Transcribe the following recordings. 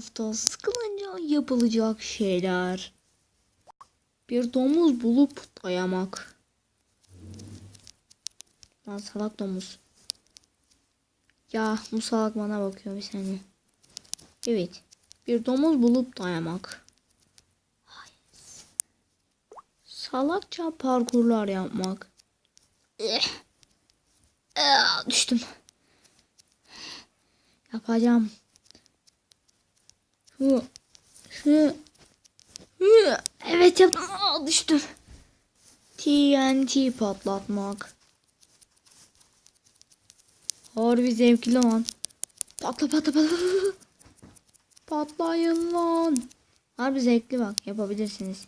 Hafta sıkılınca yapılacak şeyler. Bir domuz bulup dayamak. Lan salak domuz. Ya bu salak bana bakıyor bir saniye. Evet. Bir domuz bulup dayamak. Salakça parkurlar yapmak. Eh. Ah, düştüm. Yapacağım. Evet yaptım. Aa, düştüm. TNT patlatmak. Harbi zevkli lan. Patla patla patla. Patlayın lan. Harbi zevkli bak yapabilirsiniz.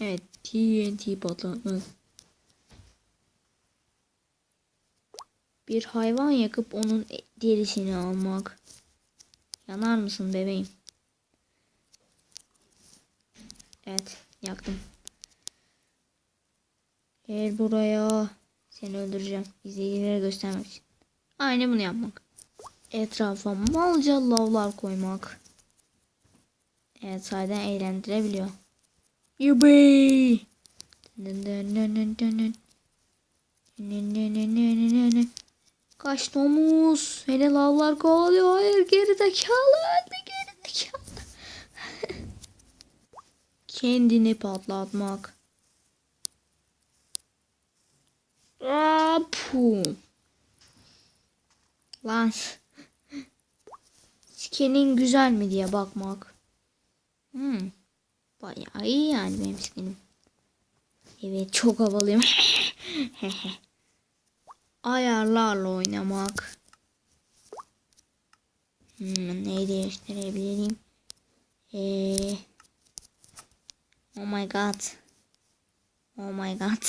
Evet TNT patlatmak. Bir hayvan yakıp onun derisini almak. Yanar mısın bebeğim? Evet yaktım. Gel buraya. Seni öldüreceğim. İzleyicilere göstermek için. Aynı bunu yapmak. Etrafa malca lavlar koymak. Evet sayeden eğlendirebiliyor. Yubi. Kaç domuz. Seni lavlar kovalıyor. Hayır geri zekalı öldü geri zekalı. Kendini patlatmak. Apu. Lan. Skinin güzel mi diye bakmak. Hmm. Bayağı iyi yani benim skinim. Evet çok havalıyım. Ayarlarla oynamak. Hmm, neyi değiştirebilirim? Ee, oh my god. Oh my god.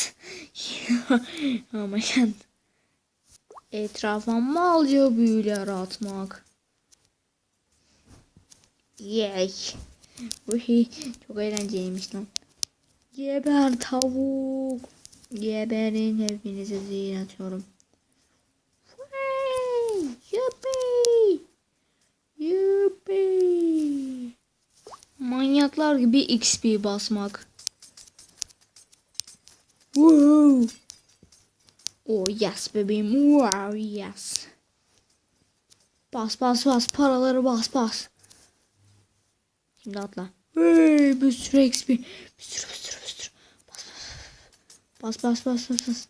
oh my god. Etrafa malca büyüler atmak. Bu şey çok eğlenceliymiş lan. Geber tavuk. Geberin hepinize zehir atıyorum. Manyaklar gibi XP basmak. Wow. Oh yes bebeğim. Wow yes. Bas bas bas paraları bas bas. Şimdi atla. Hey, bir sürü XP. Bir sürü bir sürü bir sürü. Bas bas bas bas bas bas.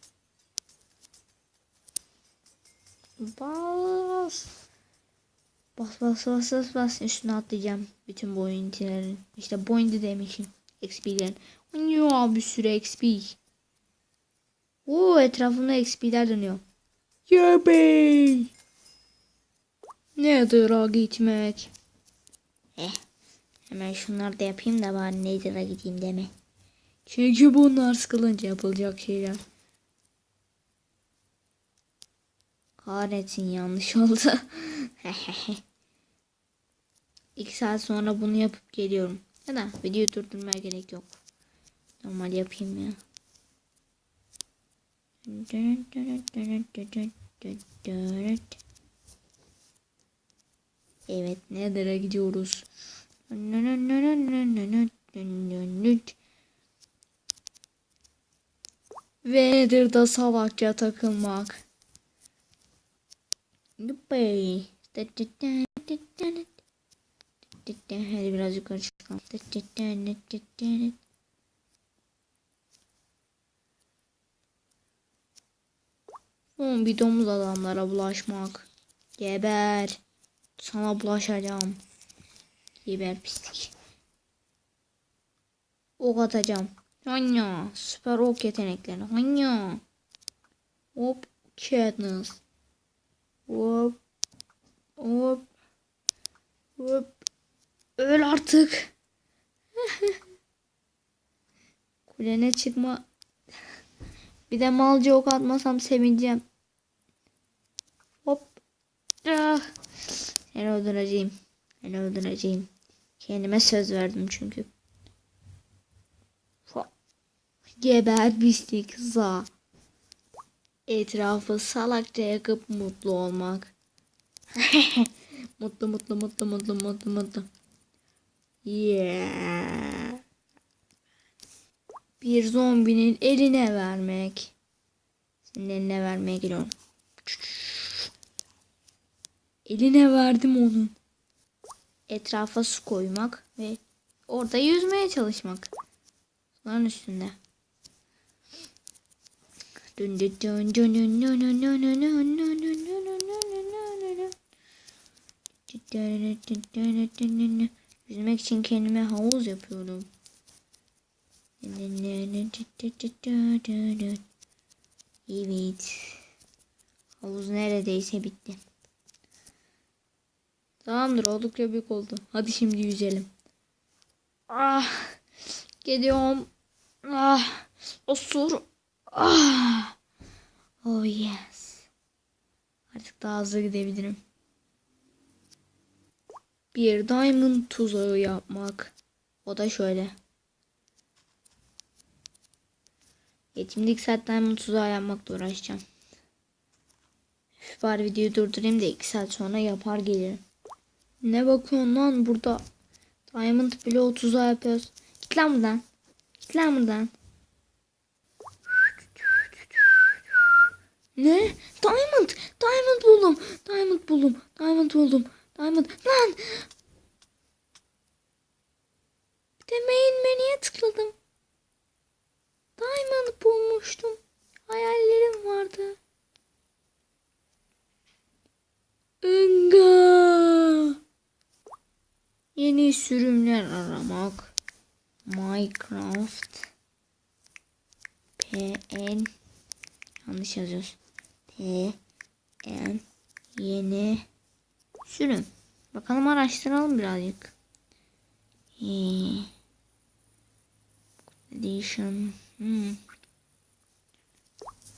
Bas. Bas bas bas bas bas. Üstüne atlayacağım. Bütün boyuntilerin. İşte boyunti demişim. XP'lerin. Ya bir sürü XP. Oo etrafında XP'ler dönüyor. Yuppie. Nedir'a gitmek. Eh. Hemen şunları da yapayım da bari Nedir'a gideyim deme. Çünkü bunlar sıkılınca yapılacak şeyler. Kahretsin yanlış oldu. İki saat sonra bunu yapıp geliyorum. Ya da videoyu durdurmaya gerek yok. Normal yapayım ya. Evet Nether'a gidiyoruz. Ve Nether'da salakça takılmak. Yuppie. Hadi biraz yukarı çıkalım. Son bir domuz adamlara bulaşmak. Geber. Sana bulaşacağım. Geber pislik. Ok atacağım. Hanya. Süper ok yetenekleri. Hanya. Hop. Katniss. Hop. Hop. Hop. Öl artık. Kulene çıkma. Bir de malca ok atmasam sevineceğim. Hop. Ah. Seni öldüreceğim. Seni öldüreceğim. Kendime söz verdim çünkü. Geber pislik za. Etrafı salakça yakıp mutlu olmak. Mutlu mutlu mutlu mutlu mutlu mutlu. Yeah. Bir zombinin eline vermek. Senin eline vermeye geliyorum. Eline verdim onun. Etrafa su koymak ve orada yüzmeye çalışmak. Suların üstünde. Dün dün dün dün dün dün dün dün dün dün dün dün dün dün dün dün. Yüzmek için kendime havuz yapıyorum. Evet. Havuz neredeyse bitti. Tamamdır oldukça büyük oldu. Hadi şimdi yüzelim. Ah. Gidiyorum. Ah. Osur. Ah. Oh yes. Artık daha hızlı gidebilirim. Bir diamond tuzağı yapmak. O da şöyle. Yetimde iki saat diamond tuzağı yapmakla uğraşacağım. Üf, bari videoyu durdurayım da iki saat sonra yapar gelirim. Ne bakıyorsun lan burada? Diamond bloğu tuzağı yapıyoruz. Git lan buradan. Git lan buradan. Ne? Diamond! Diamond buldum. Diamond buldum. Diamond buldum. Diamond. Lan! Demeyin niye tıkladım? Diamond bulmuştum. Hayallerim vardı. Inga! Yeni sürümler aramak. Minecraft. PN Yanlış yazıyoruz. PN Yeni sürüm. Bakalım araştıralım birazcık. Ee, Edition. Hmm.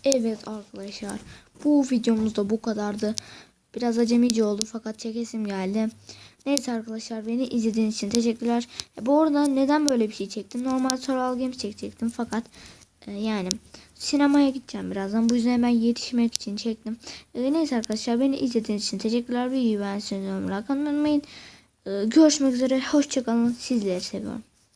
Evet arkadaşlar. Bu videomuz da bu kadardı. Biraz acemice oldu fakat çekesim geldi. Neyse arkadaşlar beni izlediğiniz için teşekkürler. E, bu arada neden böyle bir şey çektim? Normal Survival Games çekecektim fakat yani sinemaya gideceğim birazdan. Bu yüzden ben yetişmek için çektim. E, neyse arkadaşlar beni izlediğiniz için teşekkürler. Videoyu beğendiyseniz unutmayın. E, görüşmek üzere. Hoşçakalın. Sizleri seviyorum.